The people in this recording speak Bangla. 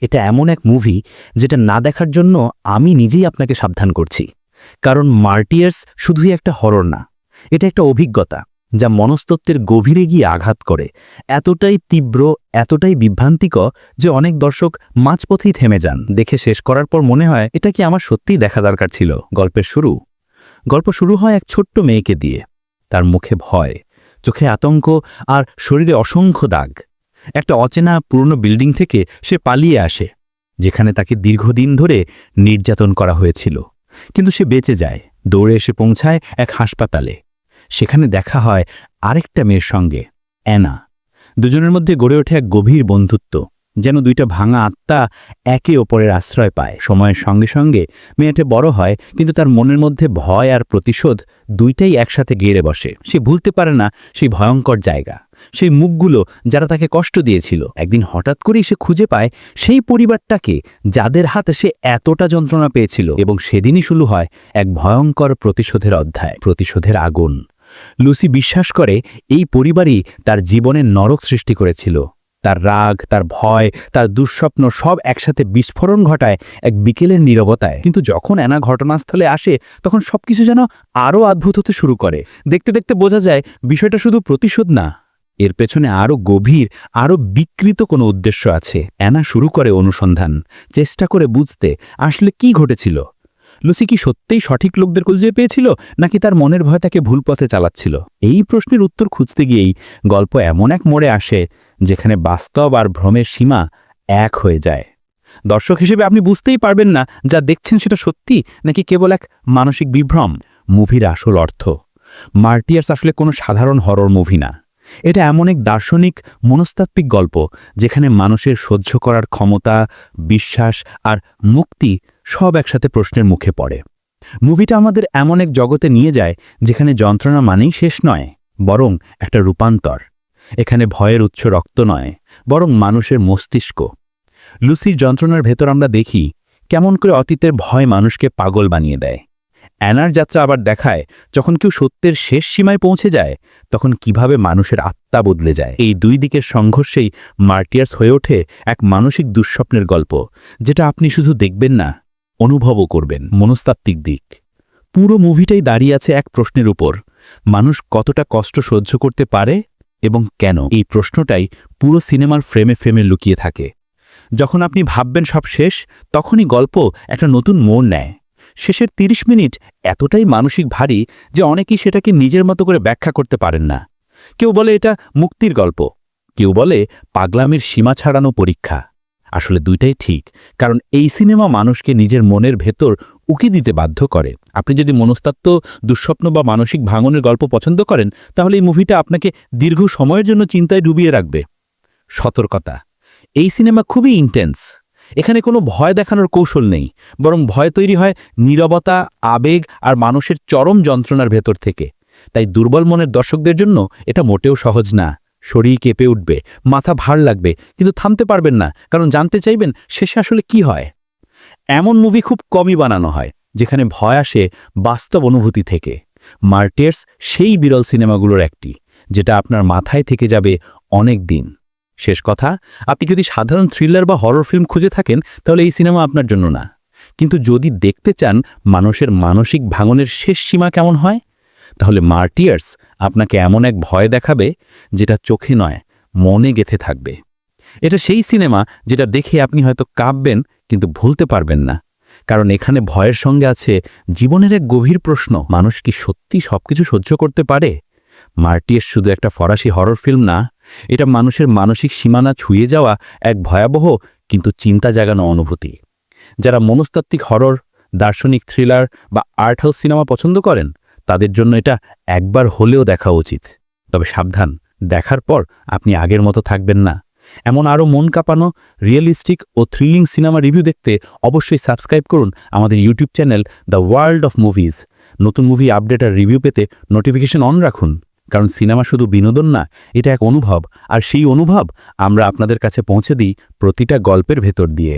এটা এমন এক মুভি যেটা না দেখার জন্য আমি নিজেই আপনাকে সাবধান করছি। কারণ মার্টিয়ার্স শুধুই একটা হরর না। এটা একটা অভিজ্ঞতা যা মনস্তত্ত্বের গভীরে গিয়ে আঘাত করে। এতটাই তীব্র, এতটাই বিভ্রান্তিকর যে অনেক দর্শক মাঝপথেই থেমে যান। দেখে শেষ করার পর মনে হয়, এটা কি আমার সত্যিই দেখা দরকার ছিল? গল্পের শুরু? গল্প শুরু হয় এক ছোট্ট মেয়েকে দিয়ে। তার মুখে ভয়, চোখে আতঙ্ক আর শরীরে অসংখ্য দাগ। একটা অচেনা পুরনো বিল্ডিং থেকে সে পালিয়ে আসে, যেখানে তাকে দীর্ঘদিন ধরে নির্যাতন করা হয়েছিল। কিন্তু সে বেঁচে যায়, দৌড়ে এসে পৌঁছায় এক হাসপাতালে। সেখানে দেখা হয় আরেকটা মেয়ের সঙ্গে, অ্যানা। দুজনের মধ্যে গড়ে ওঠে এক গভীর বন্ধুত্ব, যেন দুইটা ভাঙা আত্মা একে ওপরের আশ্রয় পায়। সময়ের সঙ্গে সঙ্গে মেয়েটা বড় হয়, কিন্তু তার মনের মধ্যে ভয় আর প্রতিশোধ দুইটাই একসাথে গেড়ে বসে। সে ভুলতে পারে না সেই ভয়ঙ্কর জায়গা। সেই মুখগুলো যারা তাকে কষ্ট দিয়েছিল। একদিন হঠাৎ করেই সে খুঁজে পায় সেই পরিবারটাকে যাদের হাতে সে এতটা যন্ত্রণা পেয়েছিল এবং সেদিনই শুরু হয় এক ভয়ঙ্কর প্রতিশোধের অধ্যায়, প্রতিশোধের আগুন। লুসি বিশ্বাস করে এই পরিবারই তার জীবনের নরক সৃষ্টি করেছিল। তার রাগ, তার ভয়, তার দুঃস্বপ্ন সব একসাথে বিস্ফোরণ ঘটায় এক বিকেলের নীরবতায়। কিন্তু যখন অ্যানা ঘটনাস্থলে আসে, তখন সবকিছু যেন আরও অদ্ভুত হতে শুরু করে। দেখতে দেখতে বোঝা যায়, বিষয়টা শুধু প্রতিশোধ না। এর পেছনে আরও গভীর আরও বিকৃত কোনো উদ্দেশ্য আছে। অ্যানা শুরু করে অনুসন্ধান। চেষ্টা করে বুঝতে, আসলে কি ঘটেছিল? লুসি কি সত্যিই সঠিক লোকদের খুঁজে পেয়েছিল, নাকি তার মনের ভয় তাকে ভুল পথে চালাচ্ছিল? এই প্রশ্নের উত্তর খুঁজতে গিয়েই গল্প এমন এক মোড়ে আসে, যেখানে বাস্তব আর ভ্রমের সীমা এক হয়ে যায়। দর্শক হিসেবে আপনি বুঝতেই পারবেন না, যা দেখছেন সেটা সত্যি, নাকি কেবল এক মানসিক বিভ্রম? মুভির আসল অর্থ। মার্টিয়ার্স আসলে কোনো সাধারণ হরর মুভি না। এটা এমন এক দার্শনিক মনস্তাত্ত্বিক গল্প যেখানে মানুষের সহ্য করার ক্ষমতা, বিশ্বাস আর মুক্তি সব একসাথে প্রশ্নের মুখে পড়ে। মুভিটা আমাদের এমন এক জগতে নিয়ে যায় যেখানে যন্ত্রণা মানেই শেষ নয়, বরং একটা রূপান্তর। এখানে ভয়ের উচ্চ রক্ত নয়, বরং মানুষের মস্তিষ্ক। লুসির যন্ত্রণার ভেতর আমরা দেখি কেমন করে অতীতের ভয় মানুষকে পাগল বানিয়ে দেয়। অ্যানার যাত্রা আবার দেখায়, যখন কেউ সত্যের শেষ সীমায় পৌঁছে যায়, তখন কীভাবে মানুষের আত্মা বদলে যায়। এই দুই দিকের সংঘর্ষেই মার্টিয়ার্স হয়ে ওঠে এক মানসিক দুঃস্বপ্নের গল্প, যেটা আপনি শুধু দেখবেন না, অনুভবও করবেন। মনস্তাত্ত্বিক দিক। পুরো মুভিটাই দাঁড়িয়ে আছে এক প্রশ্নের উপর, মানুষ কতটা কষ্ট সহ্য করতে পারে এবং কেন? এই প্রশ্নটাই পুরো সিনেমার ফ্রেমে ফ্রেমে লুকিয়ে থাকে। যখন আপনি ভাববেন সব শেষ, তখনই গল্প একটা নতুন মোড় নেয়। শেষের ৩০ মিনিট এতটাই মানসিক ভারী যে অনেকেই সেটাকে নিজের মতো করে ব্যাখ্যা করতে পারেন না। কেউ বলে এটা মুক্তির গল্প, কেউ বলে পাগলামির সীমা ছাড়ানো পরীক্ষা। আসলে দুইটাই ঠিক, কারণ এই সিনেমা মানুষকে নিজের মনের ভেতর উকি দিতে বাধ্য করে। আপনি যদি মনস্তাত্ত্ব, দুঃস্বপ্ন বা মানসিক ভাঙনের গল্প পছন্দ করেন, তাহলে এই মুভিটা আপনাকে দীর্ঘ সময়ের জন্য চিন্তায় ডুবিয়ে রাখবে। সতর্কতা, এই সিনেমা খুবই ইন্টেন্স এখানে কোনো ভয় দেখানোর কৌশল নেই, বরং ভয় তৈরি হয় নীরবতা, আবেগ আর মানুষের চরম যন্ত্রণার ভেতর থেকে। তাই দুর্বল মনের দর্শকদের জন্য এটা মোটেও সহজ না। শরীর কেঁপে উঠবে, মাথা ভার লাগবে, কিন্তু থামতে পারবেন না, কারণ জানতে চাইবেন শেষে আসলে কি হয়। এমন মুভি খুব কমই বানানো হয়, যেখানে ভয় আসে বাস্তব অনুভূতি থেকে। মার্টিয়ার্স সেই বিরল সিনেমাগুলোর একটি, যেটা আপনার মাথায় থেকে যাবে অনেক দিন। শেষ কথা, আপনি যদি সাধারণ থ্রিলার বা হরর ফিল্ম খুঁজে থাকেন, তাহলে এই সিনেমা আপনার জন্য না। কিন্তু যদি দেখতে চান মানুষের মানসিক ভাঙনের শেষ সীমা কেমন হয়, তাহলে মার্টিয়ার্স আপনাকে এমন এক ভয় দেখাবে যেটা চোখে নয়, মনে গেথে থাকবে। এটা সেই সিনেমা যেটা দেখে আপনি হয়তো কাঁপবেন, কিন্তু ভুলতে পারবেন না। কারণ এখানে ভয়ের সঙ্গে আছে জীবনের এক গভীর প্রশ্ন, মানুষ কি সত্যি সবকিছু সহ্য করতে পারে? মার্টিয়ার্স শুধু একটা ফরাসি হরর ফিল্ম না এটা মানুষের মানসিক সীমানা ছুঁয়ে যাওয়া এক ভয়াবহ কিন্তু চিন্তা জাগানো অনুভূতি। যারা মনস্তাত্ত্বিক হরর, দার্শনিক থ্রিলার বা আর্ট হাউস সিনেমা পছন্দ করেন, তাদের জন্য এটা একবার হলেও দেখা উচিত। তবে সাবধান, দেখার পর আপনি আগের মতো থাকবেন না। এমন আরও মন কাঁপানো, রিয়েলিস্টিক ও থ্রিলিং সিনেমা রিভিউ দেখতে অবশ্যই সাবস্ক্রাইব করুন আমাদের YouTube channel the world of movies. নতুন মুভি আপডেট আর রিভিউ পেতে নোটিফিকেশন অন রাখুন। কারণ সিনেমা শুধু বিনোদন না, এটা এক অনুভব। আর সেই অনুভব আমরা আপনাদের কাছে পৌঁছে দিই প্রতিটা গল্পের ভেতর দিয়ে।